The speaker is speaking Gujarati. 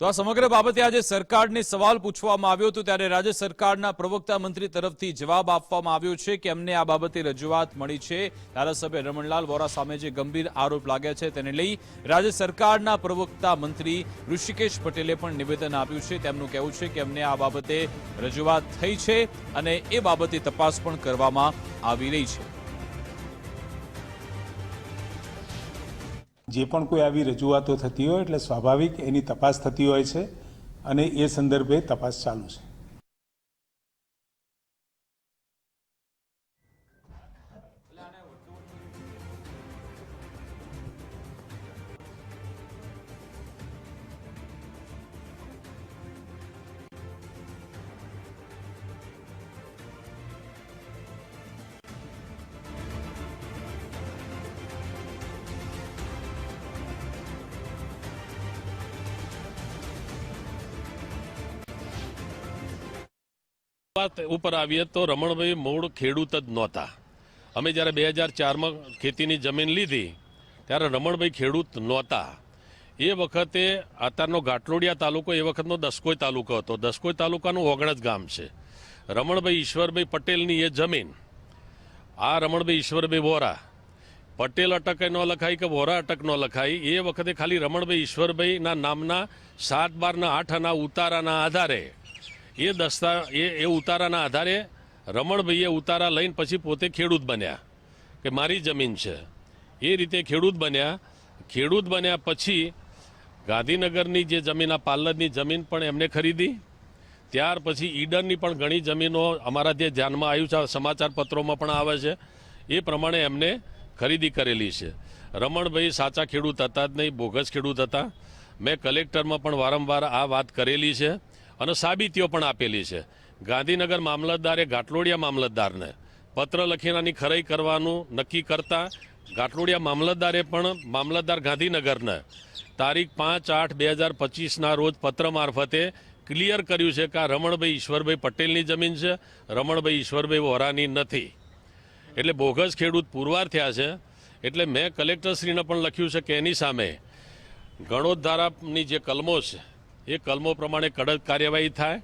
તો આ સમગ્ર બાબતે આજે સરકારને સવાલ પૂછવામાં આવ્યો હતો. ત્યારે રાજ્ય સરકારના પ્રવક્તા મંત્રી તરફથી જવાબ આપવામાં આવ્યો છે કે અમને આ બાબતે રજૂઆત મળી છે. ધારાસભ્ય રમણલાલ વોરા સામે જે ગંભીર આરોપ લાગ્યા છે તેને લઈ રાજ્ય સરકારના પ્રવક્તા મંત્રી ઋષિકેશ પટેલે પણ નિવેદન આપ્યું છે. તેમનું કહેવું છે કે અમને આ બાબતે રજૂઆત થઈ છે અને એ બાબતે તપાસ પણ કરવામાં આવી રહી છે. જે પણ કોઈ આવી રજૂઆતો થતી હોય એટલે સ્વાભાવિક એની તપાસ થતી હોય છે અને એ સંદર્ભે તપાસ ચાલુ છે. વાત ઉપર આવીએ તો રમણભાઈ મૂળ ખેડૂત જ નહોતા. અમે જ્યારે બે હજાર ચારમાં ખેતીની જમીન લીધી, ત્યારે રમણભાઈ ખેડૂત નહોતા. એ વખતે અત્યારનો ઘાટલોડિયા તાલુકો, એ વખતનો દસકોઈ તાલુકો હતો. દસકોઈ તાલુકાનું ઓગણજ ગામ છે. રમણભાઈ ઈશ્વરભાઈ પટેલની એ જમીન, આ રમણભાઈ ઈશ્વરભાઈ વોરા. પટેલ અટક ન લખાય કે વોરા અટક ન લખાય, એ વખતે ખાલી રમણભાઈ ઈશ્વરભાઈના નામના સાત બારના આઠ આના ઉતારાના આધારે એ દસ્તા એ એ ઉતારાના આધારે રમણભાઈએ ઉતારા લઈને પછી પોતે ખેડૂત બન્યા કે મારી જમીન છે. એ રીતે ખેડૂત બન્યા. ખેડૂત બન્યા પછી ગાંધીનગરની જે જમીન, આ પાર્લરની જમીન પણ એમને ખરીદી. ત્યાર પછી ઈડરની પણ ઘણી જમીનો અમારા જે ધ્યાનમાં આવ્યું છે સમાચાર પત્રોમાં પણ આવે છે. એ પ્રમાણે એમને ખરીદી કરેલી છે. રમણભાઈ સાચા ખેડૂત હતા જ નહીં, બોગસ ખેડૂત હતા. મેં કલેક્ટરમાં પણ વારંવાર આ વાત કરેલી છે. અને સાબિતીઓ પણ આપેલી છે. ગાંધીનગર મામલતદારે ઘાટલોડિયા મામલતદારને પત્ર લખીને આની ખરાઈ કરવાનું નક્કી કરતા ઘાટલોડિયા મામલતદારે પણ મામલતદાર ગાંધીનગરને તારીખ પાંચ આઠ બે હજાર પચીસના રોજ પત્ર મારફતે ક્લિયર કર્યું છે કે આ રમણભાઈ ઈશ્વરભાઈ પટેલની જમીન છે. રમણભાઈ ઈશ્વરભાઈ વોરાની નથી. એટલે બોગસ ખેડૂત પુરવાર થયા છે. એટલે મેં કલેક્ટરશ્રીને પણ લખ્યું છે કે એની સામે ગણોદ ધારાની જે કલમો છે એ કલમો પ્રમાણે કડક કાર્યવાહી થાય.